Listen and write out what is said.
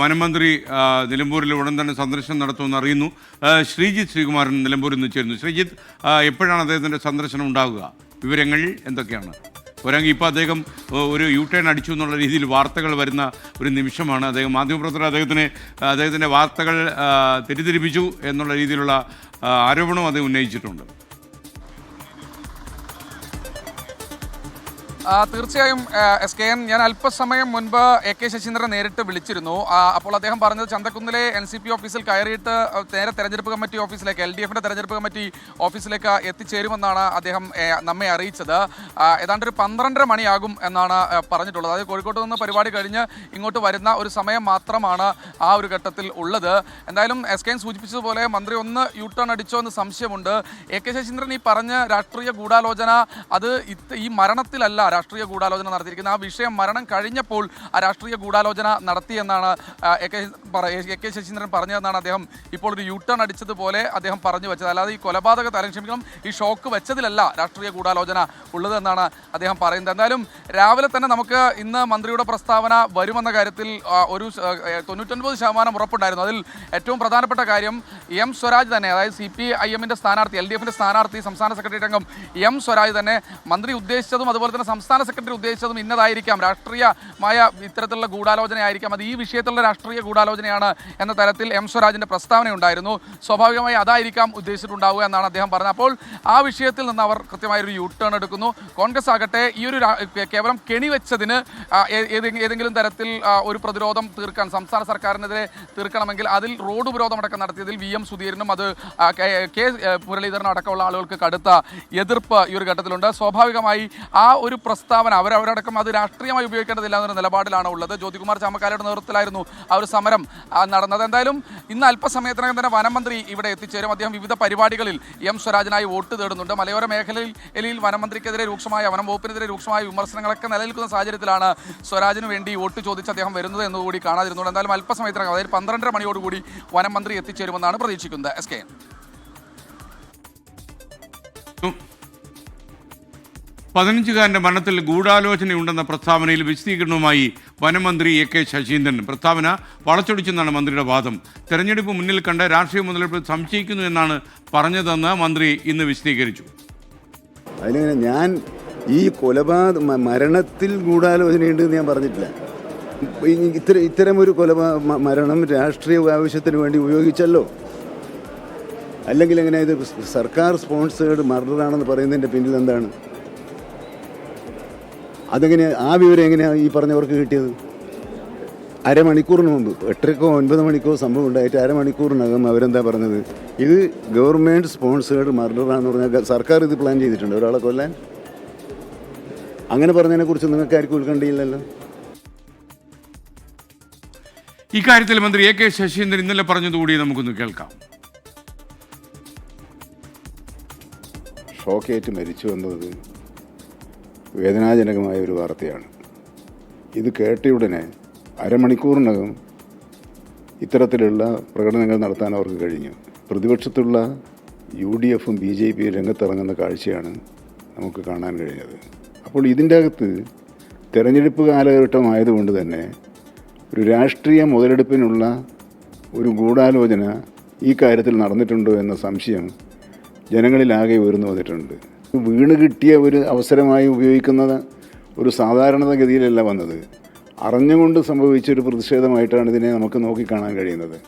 വനമന്ത്രി നിലമ്പൂരിൽ ഉടൻ തന്നെ സന്ദർശനം നടത്തുമെന്ന് അറിയുന്നു. ശ്രീജിത്ത് ശ്രീകുമാരൻ നിലമ്പൂരിൽ നിന്ന് ചേരുന്നു. ശ്രീജിത്ത് എപ്പോഴാണ് അദ്ദേഹത്തിന്റെ സന്ദർശനം ഉണ്ടാകുക വിവരങ്ങൾ എന്തൊക്കെയാണ്? ഒരാങ്കിൽ ഇപ്പോൾ അദ്ദേഹം ഒരു യു ടേൺ അടിച്ചു എന്നുള്ള രീതിയിൽ വാർത്തകൾ വരുന്ന ഒരു നിമിഷമാണ്. അദ്ദേഹം മാധ്യമപ്രവർത്തകർ അദ്ദേഹത്തിന് അദ്ദേഹത്തിന്റെ വാർത്തകൾ തെറ്റിദ്ധരിപ്പിച്ചു എന്നുള്ള രീതിയിലുള്ള ആരോപണവും അദ്ദേഹം ഉന്നയിച്ചിട്ടുണ്ട്. തീർച്ചയായും എസ് കെ എൻ ഞാൻ അല്പസമയം മുൻപ് എ കെ ശശീന്ദ്രൻ നേരിട്ട് വിളിച്ചിരുന്നു. അപ്പോൾ അദ്ദേഹം പറഞ്ഞത് ചന്തക്കുന്നിലെ എൻ സി പി ഓഫീസിൽ കയറിയിട്ട് നേരെ തെരഞ്ഞെടുപ്പ് കമ്മിറ്റി ഓഫീസിലേക്ക് എൽ ഡി എഫിന്റെ തെരഞ്ഞെടുപ്പ് കമ്മിറ്റി ഓഫീസിലേക്ക് എത്തിച്ചേരുമെന്നാണ് അദ്ദേഹം നമ്മെ അറിയിച്ചത്. ഏതാണ്ട് ഒരു പന്ത്രണ്ടര മണിയാകും എന്നാണ് പറഞ്ഞിട്ടുള്ളത്. അതായത് കോഴിക്കോട്ട് നിന്ന് പരിപാടി കഴിഞ്ഞ് ഇങ്ങോട്ട് വരുന്ന ഒരു സമയം മാത്രമാണ് ആ ഒരു ഘട്ടത്തിൽ ഉള്ളത്. എന്തായാലും എസ് കെ എൻ സൂചിപ്പിച്ചതുപോലെ മന്ത്രി ഒന്ന് യു ടേൺ അടിച്ചോ എന്ന് സംശയമുണ്ട്. എ കെ ശശീന്ദ്രൻ ഈ പറഞ്ഞ രാഷ്ട്രീയ ഗൂഢാലോചന അത് ഈ മരണത്തിലല്ല രാഷ്ട്രീയ ഗൂഢാലോചന നടത്തിയിരിക്കുന്നത് ആ വിഷയം മരണം കഴിഞ്ഞപ്പോൾ ആ രാഷ്ട്രീയ ഗൂഢാലോചന നടത്തിയെന്നാണ് A K A K Saseendran പറഞ്ഞതെന്നാണ് അദ്ദേഹം ഇപ്പോൾ ഒരു യു ടേൺ അടിച്ചതുപോലെ അദ്ദേഹം പറഞ്ഞു വെച്ചത്. അല്ലാതെ ഈ കൊലപാതക തരം ക്ഷമിക്കണം ഈ ഷോക്ക് വെച്ചതിലല്ല രാഷ്ട്രീയ ഗൂഢാലോചന ഉള്ളതെന്നാണ് അദ്ദേഹം പറയുന്നത്. എന്തായാലും രാവിലെ തന്നെ നമുക്ക് ഇന്ന് മന്ത്രിയുടെ പ്രസ്താവന വരുമെന്ന കാര്യത്തിൽ ഒരു തൊണ്ണൂറ്റൊൻപത് ശതമാനം ഉറപ്പുണ്ടായിരുന്നു. അതിൽ ഏറ്റവും പ്രധാനപ്പെട്ട കാര്യം എം സ്വരാജ് തന്നെ അതായത് സി പി ഐ എമ്മിന്റെ സ്ഥാനാർത്ഥി എൽ ഡി എഫിന്റെ സ്ഥാനാർത്ഥി സംസ്ഥാന സെക്രട്ടറി അംഗം എം സ്വരാജ് തന്നെ മന്ത്രി ഉദ്ദേശിച്ചതും അതുപോലെ തന്നെ സംസ്ഥാന സെക്രട്ടറി ഉദ്ദേശിച്ചതും ഇന്നതായിരിക്കാം. രാഷ്ട്രീയമായ ഇത്തരത്തിലുള്ള ഗൂഢാലോചനയായിരിക്കാം. അത് ഈ വിഷയത്തിലുള്ള രാഷ്ട്രീയ ഗൂഢാലോചനയാണ് എന്ന തരത്തിൽ എം സ്വരാജിന്റെ പ്രസ്താവന ഉണ്ടായിരുന്നു സ്വാഭാവികമായി അതായിരിക്കാം ഉദ്ദേശിച്ചിട്ടുണ്ടാവുക എന്നാണ് അദ്ദേഹം പറഞ്ഞത്. അപ്പോൾ ആ വിഷയത്തിൽ നിന്ന് അവർ കൃത്യമായ ഒരു യു ടേൺ എടുക്കുന്നു. കോൺഗ്രസ് ആകട്ടെ ഈ ഒരു കേവലം കെണിവെച്ചതിന് ഏതെങ്കിലും തരത്തിൽ ഒരു പ്രതിരോധം തീർക്കാൻ സംസ്ഥാന സർക്കാരിനെതിരെ തീർക്കണമെങ്കിൽ അതിൽ റോഡ് ഉപരോധം അടക്കം നടത്തിയതിൽ വി എം സുധീരനും അത് കെ മുരളീധരനും അടക്കമുള്ള ആളുകൾക്ക് കടുത്ത എതിർപ്പ് ഈ ഒരു ഘട്ടത്തിലുണ്ട്. സ്വാഭാവികമായി ആ ഒരു പ്രസ്താവന അവരവരടക്കം അത് രാഷ്ട്രീയമായി ഉപയോഗിക്കേണ്ടതില്ല എന്നൊരു നിലപാടിലാണ് ഉള്ളത്. ജ്യോതികുമാർ ചാമക്കാലയുടെ നേതൃത്വത്തിലായിരുന്നു ആ ഒരു സമരം നടന്നത്. എന്തായാലും ഇന്ന് അല്പസമയത്തിനകം തന്നെ വനമന്ത്രി ഇവിടെ എത്തിച്ചേരും. അദ്ദേഹം വിവിധ പരിപാടികളിൽ എം സ്വരാജിനായി വോട്ട് തേടുന്നുണ്ട്. മലയോര മേഖലയിൽ വനമന്ത്രിക്കെതിരെ രൂക്ഷമായ വനം വകുപ്പിനെതിരെ രൂക്ഷമായ വിമർശനങ്ങളൊക്കെ നിലനിൽക്കുന്ന സാഹചര്യത്തിലാണ് സ്വരാജിന് വേണ്ടി വോട്ട് ചോദിച്ച് അദ്ദേഹം വരുന്നത് എന്നുകൂടി കാണാതിരുന്നുണ്ട് എന്തായാലും അല്പസമയത്തിനകം അതായത് പന്ത്രണ്ടര മണിയോടുകൂടി വനം മന്ത്രി എത്തിച്ചേരുമെന്നാണ് പ്രതീക്ഷിക്കുന്നത്. എസ് കെ പതിനഞ്ചുകാരന്റെ മരണത്തിൽ ഗൂഢാലോചനയുണ്ടെന്ന പ്രസ്താവനയിൽ വിശദീകരണവുമായി വനമന്ത്രി എ കെ ശശീന്ദ്രൻ. പ്രസ്താവന വളച്ചൊടിച്ചെന്നാണ് മന്ത്രിയുടെ വാദം. തെരഞ്ഞെടുപ്പ് മുന്നിൽ കണ്ട് രാഷ്ട്രീയ മുതലെടുപ്പ് സംശയിക്കുന്നു എന്നാണ് പറഞ്ഞതെന്ന് മന്ത്രി ഇന്ന് വിശദീകരിച്ചു. അതിനെ ഞാൻ ഈ കൊലപാതക മരണത്തിൽ ഗൂഢാലോചനയുണ്ട് എന്ന് ഞാൻ പറഞ്ഞിട്ടില്ല. ഇത്തരം ഇത്തരം ഒരു കൊലപാ മരണം രാഷ്ട്രീയ ആവശ്യത്തിന് വേണ്ടി ഉപയോഗിച്ചല്ലോ. അല്ലെങ്കിൽ എങ്ങനെ ഇത് സർക്കാർ സ്പോൺസേഡ് മർഡറാണെന്ന് പറയുന്നതിന്റെ പിന്നിൽ എന്താണ്? അതെങ്ങനെ ആ വിവരം എങ്ങനെയാണ് ഈ പറഞ്ഞവർക്ക് കിട്ടിയത്? അരമണിക്കൂറിന് മുമ്പ് എട്ടരക്കോ ഒൻപത് മണിക്കോ സംഭവം ഉണ്ടായിട്ട് അരമണിക്കൂറിനകം അവരെന്താ പറഞ്ഞത്? ഇത് ഗവൺമെന്റ് സ്പോൺസേഡ് മർഡറാണെന്ന് പറഞ്ഞാൽ സർക്കാർ ഇത് പ്ലാൻ ചെയ്തിട്ടുണ്ട്. ഒരാളെ കൊല്ലാൻ? അങ്ങനെ പറഞ്ഞതിനെക്കുറിച്ച് നിങ്ങൾക്ക് ആർക്കും ഉത്കണ്ഠയില്ലല്ലോ? ഇക്കാര്യത്തിൽ മന്ത്രി എ കെ ശശീന്ദ്രൻ ഇന്നലെ പറഞ്ഞതുകൂടി നമുക്കൊന്ന് കേൾക്കാം. ഷോക്കേറ്റ് മരിച്ചു എന്നത് വേദനാജനകമായ ഒരു വാർത്തയാണ്. ഇത് കേട്ടയുടനെ അരമണിക്കൂറിനകം ഇത്തരത്തിലുള്ള പ്രകടനങ്ങൾ നടത്താൻ അവർക്ക് കഴിഞ്ഞു. പ്രതിപക്ഷത്തുള്ള യു ഡി എഫും ബി ജെ പിയും രംഗത്തിറങ്ങുന്ന കാഴ്ചയാണ് നമുക്ക് കാണാൻ കഴിഞ്ഞത്. അപ്പോൾ ഇതിന്റെ അകത്ത് തെരഞ്ഞെടുപ്പ് കാലഘട്ടമായതുകൊണ്ട് തന്നെ ഒരു രാഷ്ട്രീയ മുതലെടുപ്പിനുള്ള ഒരു ഗൂഢാലോചന ഈ കാര്യത്തിൽ നടന്നിട്ടുണ്ടോ എന്ന സംശയം ജനങ്ങളിലാകെ ഉയർന്നു വന്നിട്ടുണ്ട്. വീണ് കിട്ടിയ ഒരു അവസരമായി ഉപയോഗിക്കുന്നത് ഒരു സാധാരണഗതിയിലല്ല വന്നത്. അറിഞ്ഞുകൊണ്ട് സംഭവിച്ച ഒരു പ്രതിഷേധമായിട്ടാണ് ഇതിനെ നമുക്ക് നോക്കിക്കാണാൻ കഴിയുന്നത്.